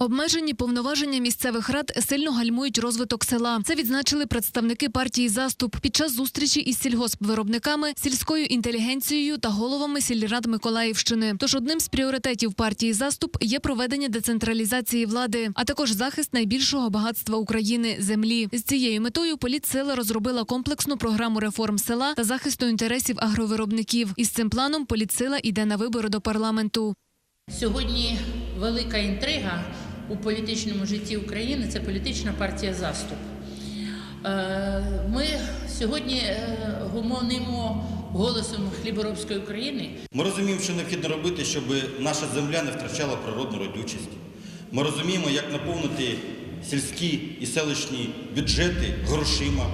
Обмежені повноваження місцевих рад сильно гальмують розвиток села. Це відзначили представники партії заступ під час зустрічі із сільгоспвиробниками, сільською інтелігенцією та головами сільрад Миколаївщини. Тож одним з пріоритетів партії заступ є проведення децентралізації влади, а також захист найбільшого багатства України землі. З цією метою політсила розробила комплексну програму реформ села та захисту інтересів агровиробників. Із цим планом політсила йде на вибори до парламенту. Сьогодні велика інтрига у політичному житті України це політична партія заступ. Е, Ми сьогодні гумонимо гомонимо голосом хліборобської України. Ми розуміємо, що необхідно робити, щоб наша земля не втрачала природну родючість. Ми розуміємо, як наповнити сільські і селищні бюджети грошима.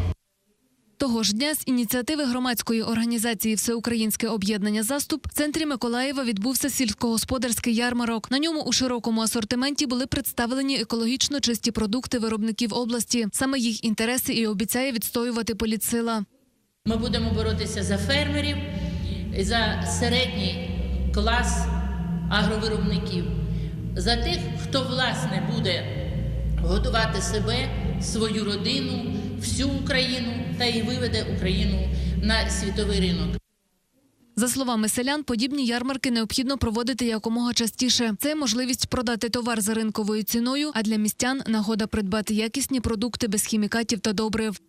Того ж дня з ініціативи громадської організації Всеукраїнське об'єднання заступ в центрі Миколаєва відбувся сільськогосподарський ярмарок. На ньому у широкому асортименті були представлені екологічно чисті продукти виробників області. Саме їх інтереси і обіцяє відстоювати політсила. Ми будемо боротися за фермерів, за середній клас агровиробників, за тих, хто власне буде годувати себе, свою родину, всю Україну та й виведе Україну на світовий ринок. За словами селян, подібні ярмарки необхідно проводити якомога частіше. Це можливість продати товар за ринковою ціною, а для містян нагода придбати якісні продукти без хімікатів та добрив.